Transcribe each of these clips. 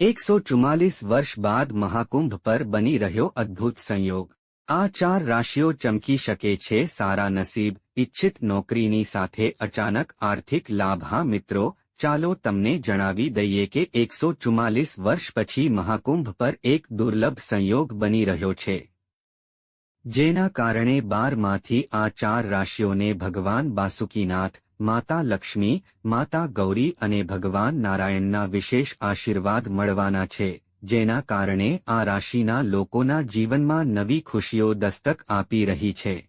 એકસો ચુમ્માલીસ વર્ષ બાદ મહાકુંભ પર બની રહ્યો અદ્ભુત સંયોગ આ ચાર રાશિઓ ચમકી શકે છે સારા નસીબ ઇચ્છિત નોકરીની સાથે અચાનક આર્થિક લાભ મિત્રો ચાલો તમને જણાવી દઈએ કે એકસો ચુમ્માલીસ વર્ષ પછી મહાકુંભ પર એક દુર્લભ સંયોગ બની રહ્યો છે જેના કારણે બારમાંથી આ ચાર રાશિઓને ભગવાન બાસુકીનાથ માતા લક્ષ્મી, માતા ગૌરી અને ભગવાન નારાયણના વિશેષ આશીર્વાદ મળવાના છે, જેના કારણે આ રાશિના લોકોના જીવનમાં નવી ખુશીઓ દસ્તક આપી રહી છે.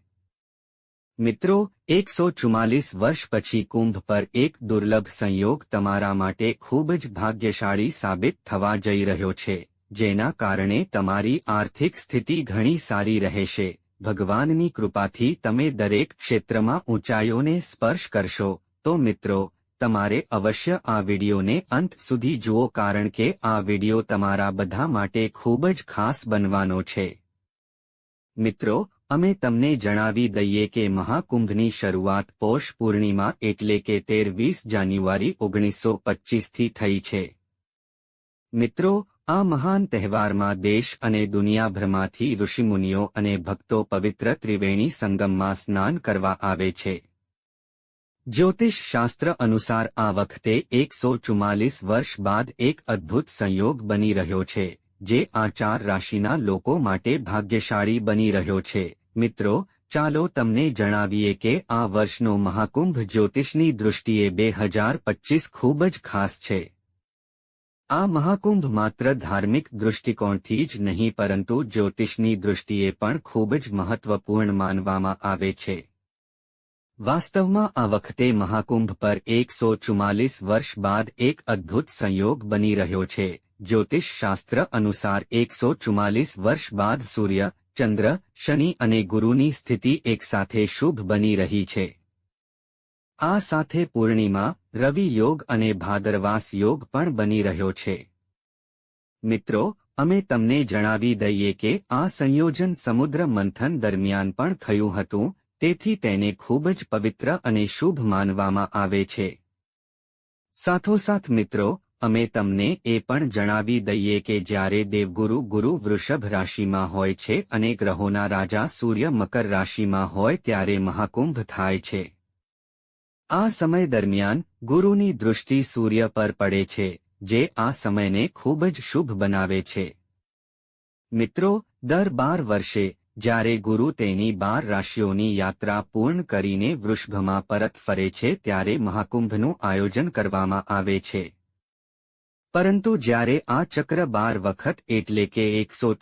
મિત્રો, એકસો ચુમ્માલીસ વર્ષ પછી કુંભ પર એક દુર્લભ સંયોગ તમારા માટે ખૂબ જ ભાગ્યશાળી સાબિત થવા જઈ રહ્યો છે, જેના કારણે તમારી આર્થિક સ્થિતિ ઘણી સારી રહેશે. ભગવાનની કૃપાથી તમે દરેક ક્ષેત્રમાં ઊંચાઈઓને સ્પર્શ કરશો. તો મિત્રો, તમારે અવશ્ય આ વિડીયોને અંત સુધી જુઓ કારણ કે આ વીડિયો તમારા બધા માટે ખૂબ જ ખાસ બનવાનો છે. મિત્રો, અમે તમને જણાવી દઈએ કે મહાકુંભની શરૂઆત પોષ પૂર્ણિમા એટલે કે તેર વીસ જાન્યુઆરી ઓગણીસો પચ્ચીસથી થઈ છે. મિત્રો આ મહાન તહેવારમાં દેશ અને દુનિયાભરમાંથી ઋષિમુનિઓ અને ભક્તો પવિત્ર ત્રિવેણી સંગમમાં સ્નાન કરવા આવે છે. જ્યોતિષ શાસ્ત્ર અનુસાર આ વખતે એકસો ચુમ્માલીસ વર્ષ બાદ એક અદ્ભુત સંયોગ બની રહ્યો છે, જે આ ચાર રાશિના લોકો માટે ભાગ્યશાળી બની રહ્યો છે. મિત્રો, ચાલો તમને જણાવીએ કે આ વર્ષનો મહાકુંભ જ્યોતિષની દૃષ્ટિએ બે હજાર ખૂબ જ ખાસ છે. આ મહાકુંભ માત્ર ધાર્મિક દૃષ્ટિકોણથી જ નહીં, પરંતુ જ્યોતિષની દૃષ્ટિએ પણ ખૂબ જ મહત્વપૂર્ણ માનવામાં આવે છે. વાસ્તવમાં આ વખતે મહાકુંભ પર એકસો ચુમ્માલીસ વર્ષ બાદ એક અદ્ભુત સંયોગ બની રહ્યો છે. જ્યોતિષ શાસ્ત્ર અનુસાર એકસો ચુમ્માલીસ વર્ષ બાદ સૂર્ય, ચંદ્ર, શનિ અને ગુરુની સ્થિતિ એકસાથે શુભ બની રહી છે. આ સાથે પૂર્ણિમા, રવિ યોગ અને ભાદરવાસ યોગ પણ બની રહ્યો છે. મિત્રો, અમે તમને જણાવી દઈએ કે આ સંયોજન સમુદ્ર મંથન દરમિયાન પણ થયું હતું, તેથી તેને ખૂબ જ પવિત્ર અને શુભ માનવામાં આવે છે. સાથોસાથ મિત્રો, અમે તમને એ પણ જણાવી દઈએ કે જ્યારે દેવગુરુ ગુરુ વૃષભ રાશિમાં હોય છે અને ગ્રહોના રાજા સૂર્ય મકર રાશિમાં હોય ત્યારે મહાકુંભ થાય છે. આ સમય દરમિયાન ગુરુની દૃષ્ટિ સૂર્ય પર પડે છે, જે આ સમયને ખૂબ જ શુભ બનાવે છે. મિત્રો, દર બાર વર્ષે, જ્યારે ગુરુ તેની બાર રાશિઓની યાત્રા પૂર્ણ કરીને વૃષભમાં પરત ફરે છે, ત્યારે મહાકુંભનું આયોજન કરવામાં આવે છે. પરંતુ જ્યારે આ ચક્ર બાર વખત એટલે કે એકસો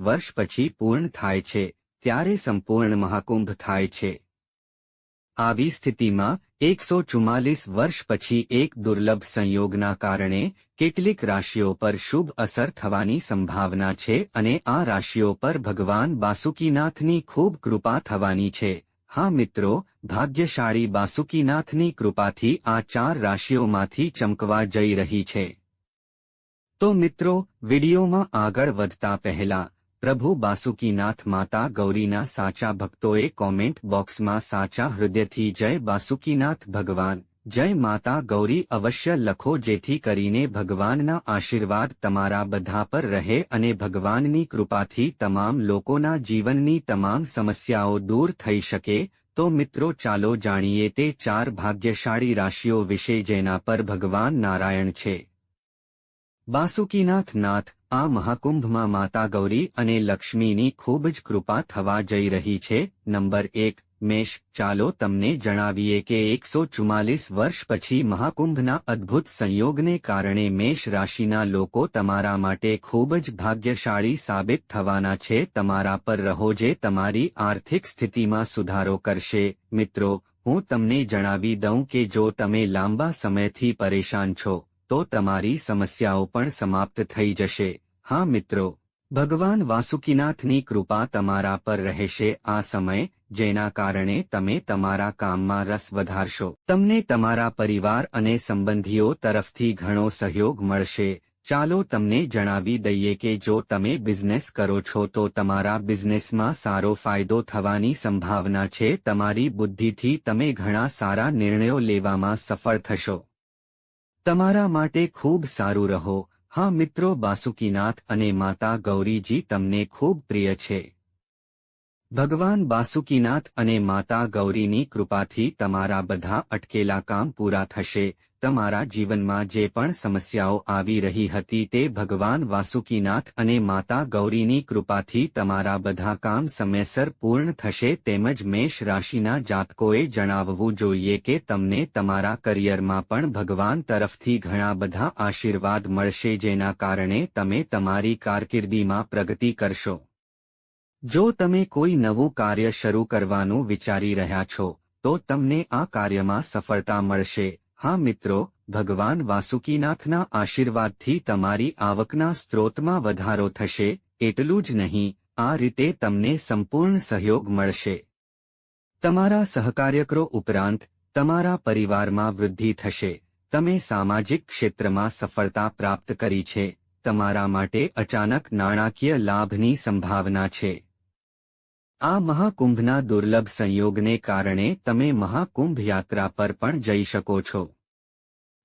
વર્ષ પછી પૂર્ણ થાય છે, ત્યારે સંપૂર્ણ મહાકુંભ થાય છે. આવી સ્થિતિમાં એકસો ચુમ્માલીસ વર્ષ પછી એક દુર્લભ સંયોગના કારણે કેટલીક રાશિઓ પર શુભ અસર થવાની સંભાવના છે અને આ રાશિઓ પર ભગવાન બાસુકીનાથની ખૂબ કૃપા થવાની છે. હા મિત્રો, ભાગ્યશાળી બાસુકીનાથની કૃપાથી આ ચાર રાશિઓમાંથી ચમકવા જઈ રહી છે. તો મિત્રો, વિડીયોમાં આગળ વધતા પહેલા પ્રભુ બાસુકીનાથ માતા ગૌરીના સાચા ભક્તોએ કોમેન્ટ બોક્સમાં સાચા હૃદયથી જય બાસુકીનાથ ભગવાન. જય માતા ગૌરી અવશ્ય લખો જેથી કરીને ભગવાનના આશીર્વાદ તમારા બધા પર રહે અને ભગવાનની કૃપાથી તમામ લોકોના જીવનની તમામ સમસ્યાઓ દૂર થઈ શકે. તો મિત્રો ચાલો જાણીએ તે ચાર ભાગ્યશાળી રાશિઓ વિશે જેના પર ભગવાન નારાયણ છે. બાસુકીનાથ નાથ આ મહાકુંભમાં માતા ગૌરી અને લક્ષ્મીની ખૂબ જ કૃપા થવા જઈ રહી છે. નંબર એક, મેષ, ચાલો તમને જણાવીએ કે એકસો ચુમ્માલીસ વર્ષ પછી મહાકુંભના અદ્ભુત સંયોગને કારણે મેષ રાશિના લોકો તમારા માટે ખૂબ જ ભાગ્યશાળી સાબિત થવાના છે. તમારા પર રહો જે તમારી આર્થિક સ્થિતિમાં સુધારો કરશે. મિત્રો, હું તમને જણાવી દઉં કે જો તમે લાંબા સમયથી પરેશાન છો, તો તમારી સમસ્યાઓ પણ સમાપ્ત થઈ જશે. હા મિત્રો, ભગવાન વાસુકીનાથની કૃપા તમારા પર રહેશે આ સમય, જેના કારણે તમે તમારા કામમાં રસ વધારશો. તમને તમારા પરિવાર અને સંબંધીઓ તરફથી ઘણો સહયોગ મળશે. ચાલો તમને જણાવી દઈએ કે જો તમે બિઝનેસ કરો છો તો તમારા બિઝનેસમાં સારો ફાયદો થવાની સંભાવના છે. તમારી બુદ્ધિથી તમે ઘણા સારા નિર્ણયો લેવામાં સફળ થશો. તમારા માટે ખૂબ સારું રહો. હા મિત્રો બાસુકીનાથ અને માતા ગૌરીજી તમને ખૂબ પ્રિય છે. ભગવાન બાસુકીનાથ અને માતા ગૌરીની કૃપાથી તમારા બધા અટકેલા કામ પૂરા થશે. તમારા જીવનમાં જે પણ સમસ્યાઓ આવી રહી હતી તે ભગવાન વાસુકીનાથ અને માતા ગૌરીની કૃપાથી તમારા બધા કામ સમયસર પૂર્ણ થશે તેમજ મેષ રાશિના જાતકોએ જણાવવું જોઈએ કે તમને તમારા કરિયરમાં પણ ભગવાન તરફથી ઘણા બધા આશીર્વાદ મળશે જેના કારણે તમે તમારી કારકિર્દીમાં પ્રગતિ કરશો. જો તમે કોઈ નવું કાર્ય શરૂ કરવાનું વિચારી રહ્યા છો, તો તમને આ કાર્યમાં સફળતા મળશે. હા મિત્રો, ભગવાન વાસુકીનાથના આશીર્વાદથી તમારી આવકના સ્ત્રોતમાં વધારો થશે, એટલું જ નહીં, આ રીતે તમને સંપૂર્ણ સહયોગ મળશે. તમારા સહકાર્યકરો ઉપરાંત, તમારા પરિવારમાં વૃદ્ધિ થશે. તમે સામાજિક ક્ષેત્રમાં સફળતા પ્રાપ્ત કરી છે. તમારા માટે અચાનક નાણાકીય લાભની સંભાવના છે. આ મહાકુંભના દુર્લભ સંયોગને કારણે તમે મહાકુંભ યાત્રા પર પણ જઈ શકો છો.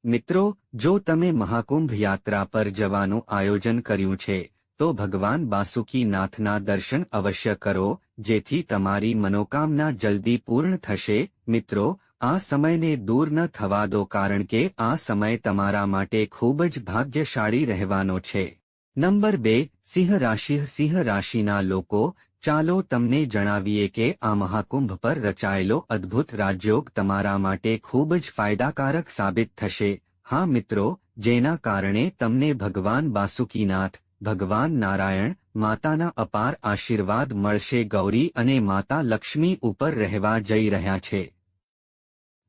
મિત્રો, જો તમે મહાકુંભ યાત્રા પર જવાનું આયોજન કર્યું છે, તો ભગવાન બાસુકીનાથના દર્શન અવશ્ય કરો, જેથી તમારી મનોકામના જલ્દી પૂર્ણ થશે. મિત્રો, આ સમયને દૂર ન થવા દો કારણ કે આ સમય તમારા માટે ખૂબ જ ભાગ્યશાળી રહેવાનો છે. નંબર બે સિંહ રાશિ સિંહ રાશિના લોકો ચાલો તમને જણાવીએ કે આ મહાકુંભ પર રચાયેલો અદ્ભુત રાજયોગ તમારા માટે ખૂબ જ ફાયદાકારક સાબિત થશે. હા મિત્રો, જેના કારણે તમને ભગવાન બાસુકીનાથ, ભગવાન નારાયણ, માતાના અપાર આશીર્વાદ મળશે, ગૌરી અને માતા લક્ષ્મી ઉપર રહેવા જઈ રહ્યા છે.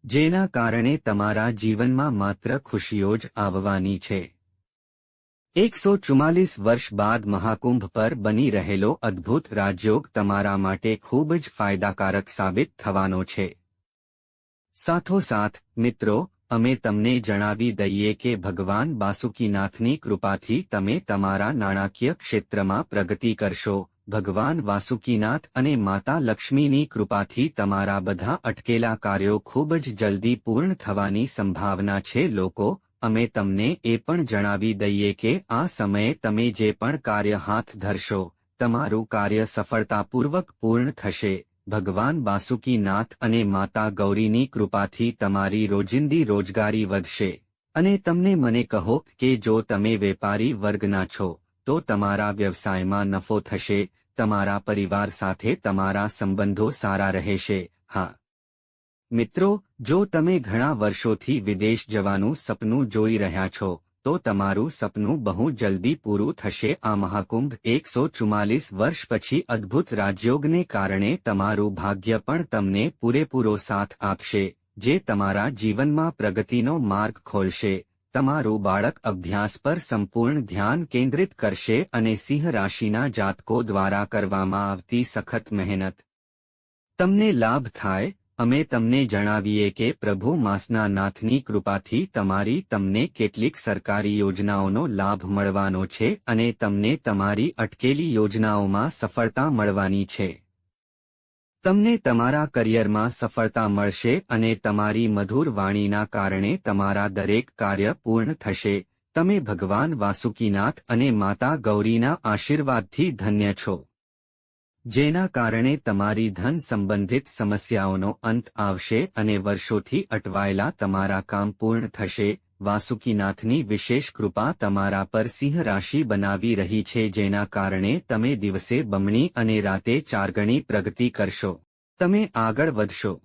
જેના કારણે તમારા જીવનમાં માત્ર ખુશીઓ જ આવવાની છે. એકસો ચુમ્માલીસ વર્ષ બાદ મહાકુંભ પર બની રહેલો અદ્ભુત રાજયોગ તમારા માટે ખૂબ જ ફાયદાકારક સાબિત થવાનો છે. સાથોસાથ, મિત્રો, અમે તમને જણાવી દઈએ કે ભગવાન વાસુકીનાથની કૃપાથી તમે તમારા નાણાકીય ક્ષેત્રમાં પ્રગતિ કરશો. ભગવાન વાસુકીનાથ અને માતા લક્ષ્મીની કૃપાથી તમારા બધા અટકેલા કાર્યો ખૂબ જ જલ્દી પૂર્ણ થવાની સંભાવના છે. લોકો અમે તમને એ પણ જણાવી દઈએ કે આ સમયે તમે જે પણ કાર્ય હાથ ધરશો, તમારું કાર્ય સફળતાપૂર્વક પૂર્ણ થશે. ભગવાન બાસુકીનાથ અને માતા ગૌરીની કૃપાથી તમારી રોજિંદી રોજગારી વધશે. અને તમને મને કહો કે જો તમે વેપારી વર્ગના છો, તો તમારા વ્યવસાયમાં નફો થશે, તમારા પરિવાર સાથે તમારા સંબંધો સારા રહેશે. હા મિત્રો, જો તમે ઘણા વર્ષોથી વિદેશ જવાનું સપનું જોઈ રહ્યા છો, તો તમારું સપનું બહુ જલ્દી પૂરું થશે. આ મહાકુંભ એકસો ચુમ્માલીસ વર્ષ પછી અદ્ભુત રાજયોગને કારણે તમારું ભાગ્ય પણ તમને પૂરેપૂરો સાથ આપશે, જે તમારા જીવનમાં પ્રગતિનો માર્ગ ખોલશે. તમારું બાળક અભ્યાસ પર સંપૂર્ણ ધ્યાન કેન્દ્રિત કરશે અને સિંહ રાશિના જાતકો દ્વારા કરવામાં આવતી સખત મહેનત તમને લાભ થાય અમે તમને જણાવીએ કે પ્રભુ માસના નાથની કૃપાથી તમારી તમને કેટલીક સરકારી યોજનાઓનો લાભ મળવાનો છે અને તમને તમારી અટકેલી યોજનાઓમાં સફળતા મળવાની છે. તમને તમારા કરિયરમાં સફળતા મળશે અને તમારી મધુર વાણીના કારણે તમારા દરેક કાર્ય પૂર્ણ થશે. તમે ભગવાન વાસુકીનાથ અને માતા ગૌરીના આશીર્વાદથી ધન્ય છો. જેના કારણે તમારી ધન સંબંધિત સમસ્યાઓનો અંત આવશે અને વર્ષોથી અટવાયેલા તમારા કામ પૂર્ણ થશે. વાસુકીનાથની વિશેષ કૃપા તમારા પર સિંહ રાશિ બનાવી રહી છે, જેના કારણે તમે દિવસે બમણી અને રાતે ચારગણી પ્રગતિ કરશો. તમે આગળ વધશો.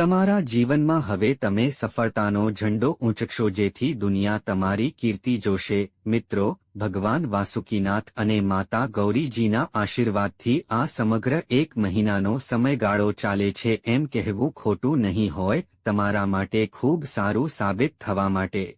તમારા જીવનમાં હવે તમે સફળતાનો ઝંડો ઊંચકશો જેથી દુનિયા તમારી કીર્તિ જોશે. મિત્રો, ભગવાન વાસુકીનાથ અને માતા ગૌરીજીના આશીર્વાદથી આ સમગ્ર એક મહિનાનો સમયગાળો ચાલે છે. એમ કહેવું ખોટું નહીં હોય, તમારા માટે ખૂબ સારું સાબિત થવા માટે.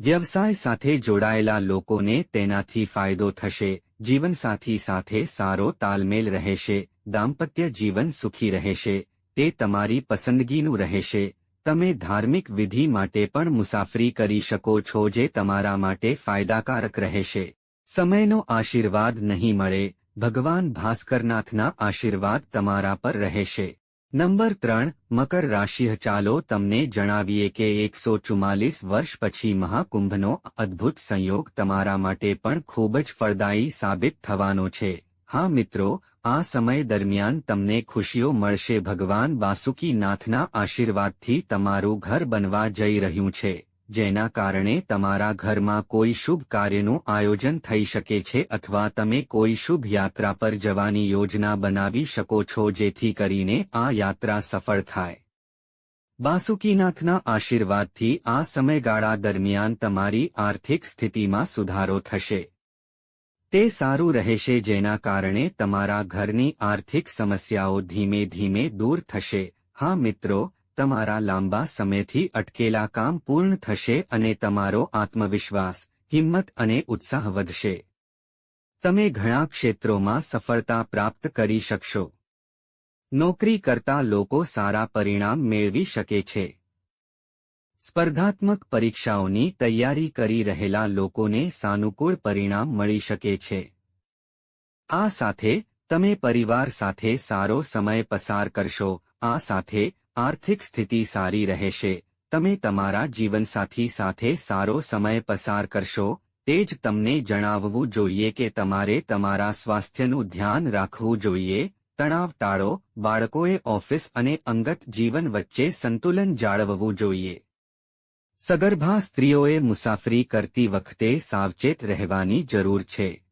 વ્યવસાય સાથે જોડાયેલા લોકોને તેનાથી ફાયદો થશે. જીવનસાથી સાથે સારો તાલમેલ રહેશે. દાંપત્ય જીવન સુખી રહેશે. તે તમારી પસંદગીનું રહેશે. તમે ધાર્મિક વિધિ માટે પણ મુસાફરી કરી શકો છો જે તમારા માટે ફાયદાકારક રહેશે. સમયનો આશીર્વાદ નહીં મળે. ભગવાન ભાસ્કરનાથના આશીર્વાદ તમારા પર રહેશે. નંબર ત્રણ, મકર રાશિ, ચાલો તમને જણાવીએ કે એકસો ચુમ્માલીસ વર્ષ પછી મહાકુંભનો અદ્ભુત સંયોગ તમારા માટે પણ ખૂબ જ ફળદાયી સાબિત થવાનો છે. હા મિત્રો, આ સમય દરમિયાન તમને ખુશીઓ મળશે. ભગવાન વાસુકીનાથના આશીર્વાદથી તમારું ઘર બનવા જઈ રહ્યું છે, જેના કારણે તમારા ઘરમાં કોઈ શુભ કાર્યનું આયોજન થઈ શકે છે અથવા તમે કોઈ શુભ યાત્રા પર જવાની યોજના બનાવી શકો છો જેથી કરીને આ યાત્રા સફળ થાય. વાસુકીનાથના આશીર્વાદથી આ સમયગાળા દરમિયાન તમારી આર્થિક સ્થિતિમાં સુધારો થશે. તે સારું રહેશે જેના કારણે તમારા ઘરની આર્થિક સમસ્યાઓ ધીમે ધીમે દૂર થશે. હા મિત્રો, તમારા લાંબા સમયથી અટકેલા કામ પૂર્ણ થશે અને તમારો આત્મવિશ્વાસ, હિંમત અને ઉત્સાહ વધશે. તમે ઘણા ક્ષેત્રોમાં સફળતા પ્રાપ્ત કરી શકશો. નોકરી કરતા લોકો સારા પરિણામ મેળવી શકે છે. સ્પર્ધાત્મક પરીક્ષાઓની તૈયારી કરી રહેલા લોકોને સાનુકૂળ પરિણામ મળી શકે છે. આ સાથે તમે પરિવાર સાથે સારો સમય પસાર કરશો, આ સાથે આર્થિક સ્થિતિ સારી રહેશે, તમે તમારા જીવનસાથી સાથે સારો સમય પસાર કરશો, તે જ તમને જણાવવું જોઈએ કે તમારે તમારા સ્વાસ્થ્યનું ધ્યાન રાખવું જોઈએ, તણાવ ટાળો, બાળકોએ ઓફિસ અને અંગત જીવન વચ્ચે સંતુલન જાળવવું જોઈએ. સગર્ભા સ્ત્રીઓએ મુસાફરી કરતી વખતે સાવચેત રહેવાની જરૂર છે.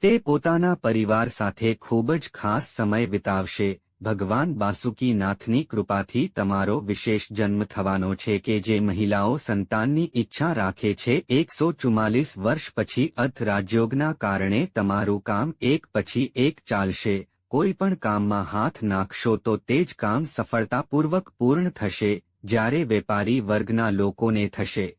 તે પોતાના પરિવાર સાથે ખૂબ જ ખાસ સમય વિતાવશે. ભગવાન બાસુકીનાથની કૃપાથી તમારો વિશેષ જન્મ થવાનો છે કે જે મહિલાઓ સંતાનની ઈચ્છા રાખે છે. એકસો ચુમ્માલીસ વર્ષ પછી અર્થ રાજયોગના કારણે તમારું કામ એક પછી એક ચાલશે. કોઈ પણ કામમાં હાથ નાખશો તો તે જ કામ સફળતાપૂર્વક પૂર્ણ થશે. જ્યારે વેપારી વર્ગના લોકોને થશે.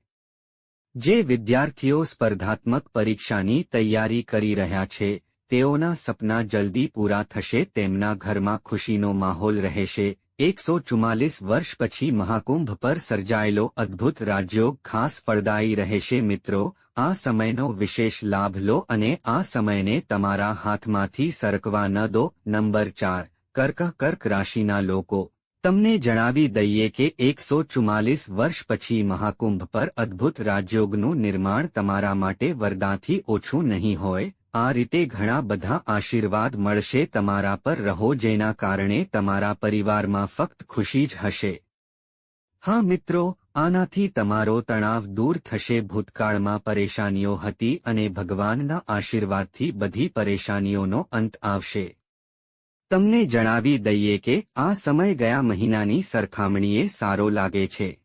જે વિદ્યાર્થીઓ સ્પર્ધાત્મક પરીક્ષાની તૈયારી કરી રહ્યા છે, તેઓના સપના જલ્દી પૂરા થશે, તેમના ઘરમાં ખુશીનો માહોલ રહેશે. એકસો ચુમ્માલીસ વર્ષ પછી મહાકુંભ પર સર્જાયેલો અદ્ભુત રાજયોગ ખાસ ફળદાયી રહેશે. મિત્રો, આ સમયનો વિશેષ લાભ લો અને આ સમયને તમારા હાથમાંથી સરકવા ન દો. નંબર ચાર, કર્ક કર્ક રાશિના લોકો. તમને જણાવી દઈએ કે એકસો ચુમ્માલીસ વર્ષ પછી મહાકુંભ પર અદ્ભુત રાજયોગનું નિર્માણ તમારા માટે વરદાથી ઓછું નહીં હોય. આ રીતે ઘણા બધા આશીર્વાદ મળશે તમારા પર રહો જેના કારણે તમારા પરિવારમાં ફક્ત ખુશી જ હશે. હા મિત્રો, આનાથી તમારો તણાવ દૂર થશે. ભૂતકાળમાં પરેશાનીઓ હતી અને ભગવાનના આશીર્વાદથી બધી પરેશાનીઓનો અંત આવશે. તમને જણાવી દઈએ કે આ સમય ગયા મહિનાની સરખામણીએ સારો લાગે છે.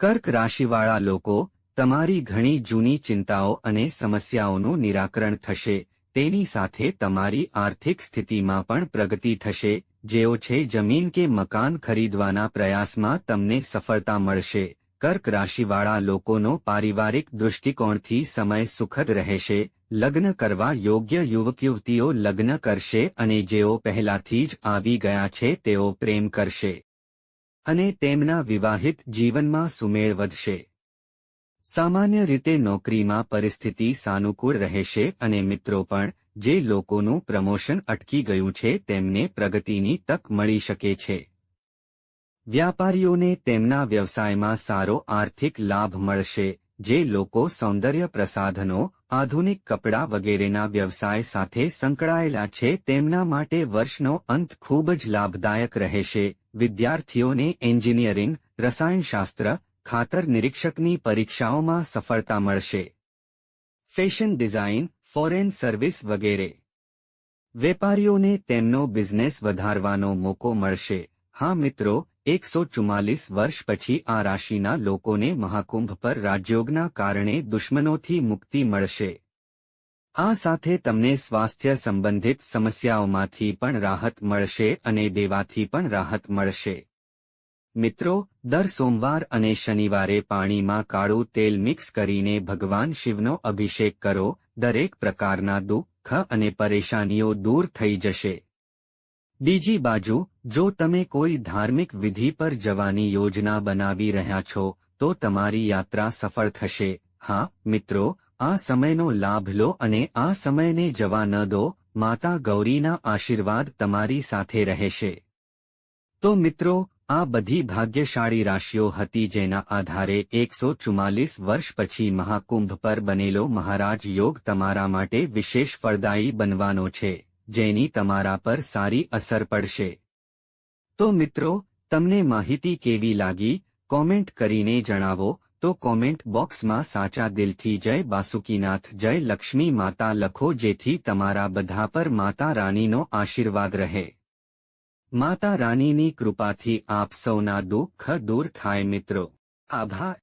કર્ક રાશિવાળા લોકો, તમારી ઘણી જૂની ચિંતાઓ અને સમસ્યાઓનું નિરાકરણ થશે, તેની સાથે તમારી આર્થિક સ્થિતિમાં પણ પ્રગતિ થશે, જેઓ છે જમીન કે મકાન ખરીદવાના પ્રયાસમાં તમને સફળતા મળશે. કર્ક રાશિવાળા લોકોનો પારિવારિક દૃષ્ટિકોણથી સમય સુખદ રહેશે, લગ્ન કરવા યોગ્ય યુવક યુવતીઓ લગ્ન કરશે અને જેઓ પહેલાથી જ આવી ગયા છે તેઓ પ્રેમ કરશે. અને તેમના વિવાહિત જીવનમાં સુમેળ વધશે. સામાન્ય રીતે નોકરીમાં પરિસ્થિતિ સાનુકૂળ રહેશે અને મિત્રો પણ, જે લોકોનું પ્રમોશન અટકી ગયું છે તેમને પ્રગતિની તક મળી શકે છે. વ્યાપારીઓને તેમના વ્યવસાયમાં સારો આર્થિક લાભ મળશે, જે લોકો સૌંદર્ય પ્રસાધનો, આધુનિક કપડાં વગેરેના વ્યવસાય સાથે સંકળાયેલા છે તેમના માટે વર્ષનો અંત ખૂબ જ લાભદાયક રહેશે. વિદ્યાર્થીઓને એન્જિનિયરિંગ, રસાયણશાસ્ત્ર, ખાતર નિરીક્ષકની પરીક્ષાઓમાં સફળતા મળશે. ફેશન ડિઝાઇન, ફોરેન સર્વિસ વગેરે. વેપારીઓને તેમનો બિઝનેસ વધારવાનો મોકો મળશે. હા મિત્રો એકસો ચુમ્માલીસ વર્ષ પછી આ રાશિના લોકોને મહાકુંભ પર રાજયોગના કારણે દુશ્મનોથી મુક્તિ મળશે. આ સાથે તમને સ્વાસ્થ્ય સંબંધિત સમસ્યાઓમાંથી પણ રાહત મળશે અને દેવાથી પણ રાહત મળશે. મિત્રો, દર સોમવાર અને શનિવારે પાણીમાં કાળું તેલ મિક્સ કરીને ભગવાન શિવનો અભિષેક કરો, દરેક પ્રકારના દુઃખ અને પરેશાનીઓ દૂર થઈ જશે. બીજી બાજુ, જો તમે કોઈ ધાર્મિક વિધિ પર જવાની યોજના બનાવી રહ્યા છો, તો તમારી યાત્રા સફળ થશે. હા, મિત્રો, આ સમયનો લાભ લો અને આ સમયને જવા ન દો. માતા ગૌરીના આશીર્વાદ તમારી સાથે રહેશે. તો મિત્રો, આ બધી ભાગ્યશાળી રાશિઓ હતી જેના આધારે એકસો ચુમ્માલીસ વર્ષ પછી મહાકુંભ પર બનેલો મહારાજ યોગ તમારા માટે વિશેષ ફળદાયી બનવાનો છે. જેની તમારા પર સારી અસર પડશે. તો મિત્રો, તમને માહિતી કેવી લાગી? કોમેન્ટ કરીને જણાવો. તો કોમેન્ટ બોક્સમાં સાચા દિલથી જય બાસુકીનાથ, જય લક્ષ્મી માતા લખો જેથી તમારા બધા પર માતા રાણીનો આશીર્વાદ રહે. માતા રાણીની કૃપાથી આપ સૌના દુઃખ દૂર થાય મિત્રો. આભાર.